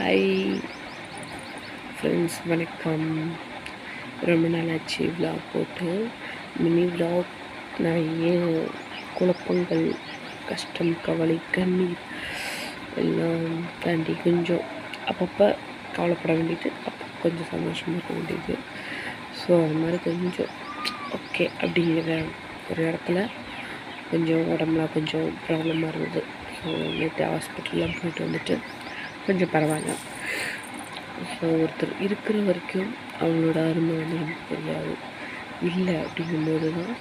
Hi friends வணக்கம். ரொம்ப நாளாச்சு விலாக் போட்டு. மினி விலாக் நிறைய குழப்பங்கள் கஷ்டம் கவலை கண்ணீர் எல்லாம் தாண்டி கொஞ்சம் அப்பப்போ கவலைப்பட வேண்டியது அப்போ கொஞ்சம் சந்தோஷமாக இருக்க வேண்டியது. ஸோ அது மாதிரி கொஞ்சம் ஓகே அப்படிங்கிற ஒரு இடத்துல கொஞ்சம் உடம்புலாம் கொஞ்சம் ப்ராப்ளமாக இருந்தது. ஸோ நேற்று ஹாஸ்பிட்டல்லாம் போயிட்டு வந்துட்டு கொஞ்சம் பரவாயில்ல. ஸோ ஒருத்தர் இருக்கிற வரைக்கும் அவங்களோட அருமை வந்து நமக்கு தெரியாது. இல்லை அப்படிங்கும்போது தான்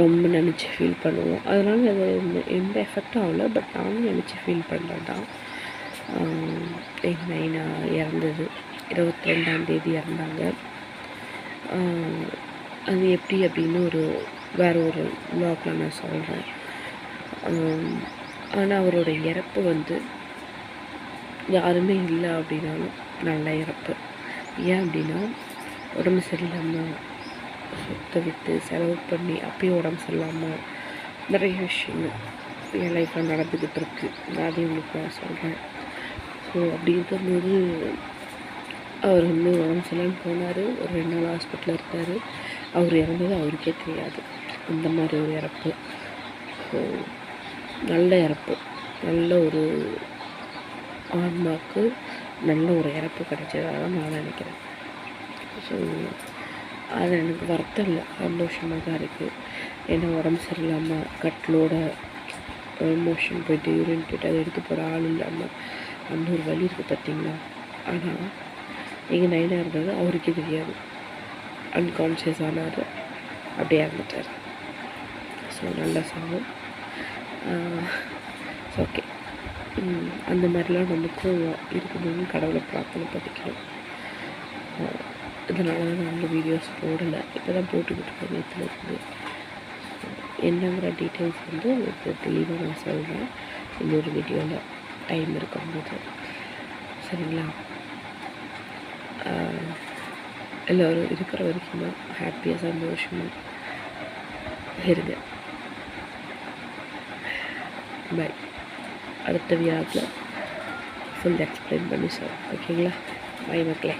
ரொம்ப நினச்சி ஃபீல் பண்ணுவோம். அதனால் அது எந்த எஃபெக்டும் ஆகல. பட் நானும் நினச்சி ஃபீல் பண்ணுறது தான். என் நைனா இறந்தது. இருபத்தி ரெண்டாம் தேதி இறந்தாங்க. அது எப்படி அப்படின்னு ஒரு வேறு ஒரு வ்ளாகில் நான் சொல்கிறேன் ஆனால் அவரோட இறப்பு வந்து யாருமே இல்லை அப்படின்னாலும் நல்ல இறப்பு. ஏன் அப்படின்னா உடம்பு சரியில்லாமல் சொத்தை விட்டு செலவு பண்ணி அப்பயும் உடம்பு சரியில்லாமல் நிறைய விஷயங்கள் என் லைஃப்பில் நடந்துக்கிட்டு இருக்கு. நான் அதையும் உங்களுக்கு நான் சொல்கிறேன் ஸோ அப்படி இருக்கும்போது அவர் வந்து உடம்பு சரியில்லாமல் போனார். ஒரு ரெண்டு நாள் ஹாஸ்பிட்டலில் இருந்தார். அவர் இறந்தது அவருக்கே தெரியாது. அந்த மாதிரி ஒரு இறப்பு. ஸோ நல்ல இறப்பு. நல்ல ஒரு ஆன்மாவுக்கு நல்ல ஒரு இறப்பு கிடைச்சதாக நான் நினைக்கிறேன். ஸோ அது எனக்கு வருத்தம் இல்லை. சந்தோஷமாக தான் இருக்குது ஏன்னா உடம்பு சரியில்லாமல் கட்டிலோட மோஷன் போயிட்டு யூரின் போயிட்டு அதை எடுத்து போகிற ஆள் இல்லாமல் அந்த ஒரு வழி இருக்குது பார்த்தீங்களா? ஆனால் எங்கள் நைனாக இருந்தது அவருக்கே தெரியாது. அன்கான்ஷியஸ் ஆனார். அப்படியே இறந்துட்டார். ஸோ நல்ல சாங்கும் ஓகே அந்த மாதிரிலாம் நமக்கும் இருக்கணும்னு கடவுளை பிரார்த்தனை பண்ணிக்கணும். இதனால தான் நான் அந்த வீடியோஸ் போடலை. இப்போ தான் போட்டுக்கிட்டு இருக்கேன் நேற்றுல இருந்து. என்னங்கிற டீட்டெயில்ஸ் வந்து உங்களுக்கு தெளிவாக நான் சொல்கிறேன் இன்னொரு வீடியோவில் டைம் இருக்கும்போது. சரிங்களா? எல்லோரும் இருக்கிற வரைக்கும் தான் ஹாப்பியாக சந்தோஷமாக இருங்க. பை அடுத்த வியாகில் ஃபுல் எக்ஸ்பிளைன் பண்ணி சார் ஓகேங்களா பை மக்களே.